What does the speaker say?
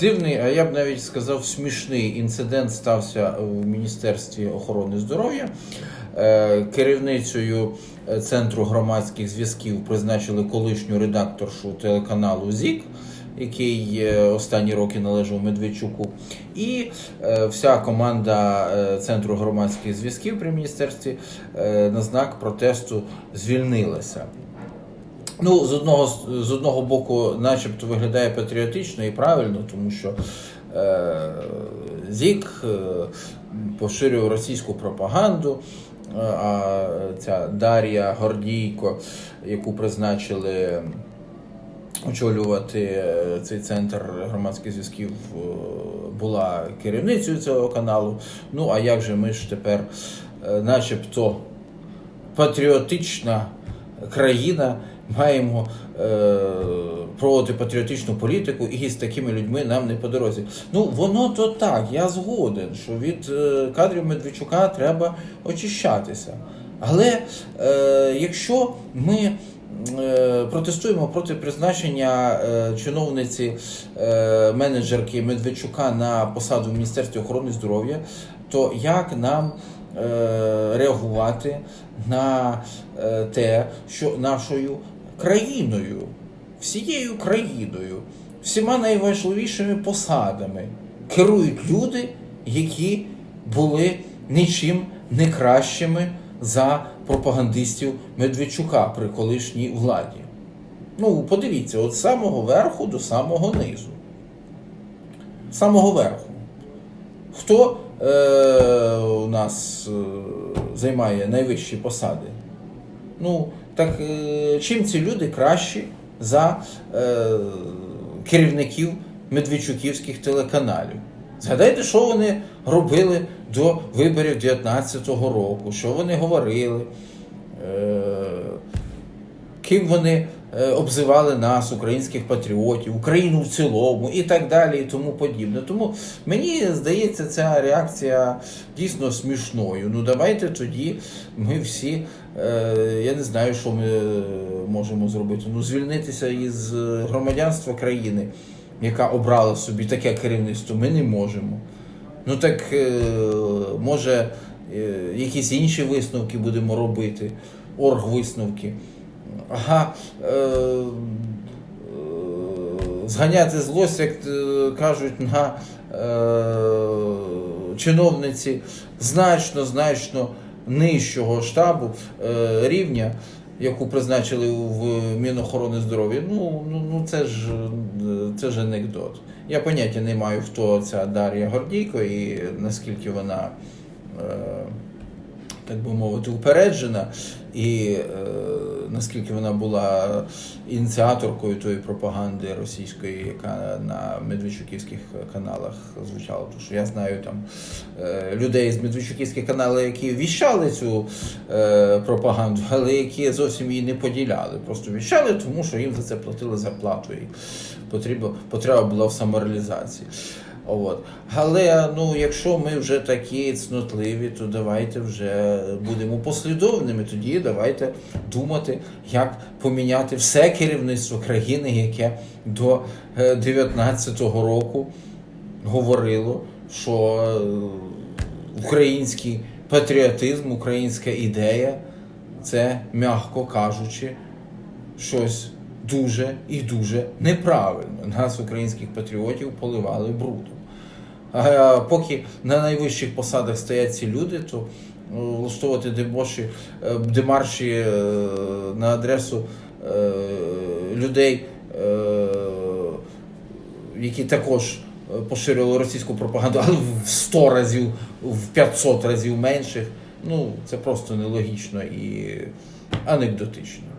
Дивний, а я б навіть сказав, смішний інцидент стався в Міністерстві охорони здоров'я. Е, Керівницею е, Центру громадських зв'язків призначили колишню редакторшу телеканалу ЗІК, який е, останні роки належав Медведчуку. І вся команда Центру громадських зв'язків при міністерстві на знак протесту звільнилася. Ну, з одного, з одного боку, начебто виглядає патріотично і правильно, тому що е, ЗІК е, поширював російську пропаганду, е, а ця Дар'я Гордійко, яку призначили очолювати е, цей центр громадських зв'язків, була керівницею цього каналу. Ну, а як же ми ж тепер, начебто, патріотична країна, маємо е, проводити патріотичну політику, і з такими людьми нам не по дорозі. Ну, воно то так, я згоден, що від е, кадрів Медведчука треба очищатися. Але е, якщо ми е, протестуємо проти призначення е, чиновниці менеджерки Медведчука на посаду в Міністерстві охорони здоров'я, то як нам реагувати на те, що нашою країною, всією країною, всіма найважливішими посадами керують люди, які були нічим не кращими за пропагандистів Медведчука при колишній владі. Ну, подивіться, от самого верху до самого низу. Самого верху. Хто е, у нас е, займає найвищі посади? Ну, так е, чим ці люди кращі за е, керівників медведчуківських телеканалів? Згадайте, що вони робили до виборів 19-го року, що вони говорили, е, ким вони обзивали нас, українських патріотів, Україну в цілому і так далі, і тому подібне. Тому мені здається, ця реакція дійсно смішною. Ну давайте тоді ми всі, е, я не знаю, що ми е, можемо зробити. Ну, звільнитися із громадянства країни, яка обрала собі таке керівництво, ми не можемо. Ну так е, може е, якісь інші висновки будемо робити, оргвисновки. Ага, е, е, зганяти злость, як е, кажуть, на чиновниці значно, значно нижчого штабу рівня, яку призначили в Мінохорони здоров'я. Ну, ну, ну це ж це ж анекдот. Я поняття не маю, хто ця Дар'я Гордійко і наскільки вона. Е, так би мовити, упереджена, і е, наскільки вона була ініціаторкою тої пропаганди російської, яка на медведчуківських каналах звучала. Тому що я знаю там е, людей з медведчуківських каналів, які віщали цю е, пропаганду, але які зовсім її не поділяли. Просто віщали, тому що їм за це платили зарплату. І потрібно, потреба була в самореалізації. От. Але ну, якщо ми вже такі цнотливі, то давайте вже будемо послідовними. Тоді давайте думати, як поміняти все керівництво країни, яке до 19-го року говорило, що е, український патріотизм, українська ідея це, м'яко кажучи, щось дуже і дуже неправильно. Нас, українських патріотів, поливали брудом. А поки на найвищих посадах стоять ці люди, то ну, влаштовувати дебоші, е, демарші е, на адресу е, людей, е, які також поширювали російську пропаганду, але в 100 разів, в 500 разів менших. Ну, це просто нелогічно і анекдотично.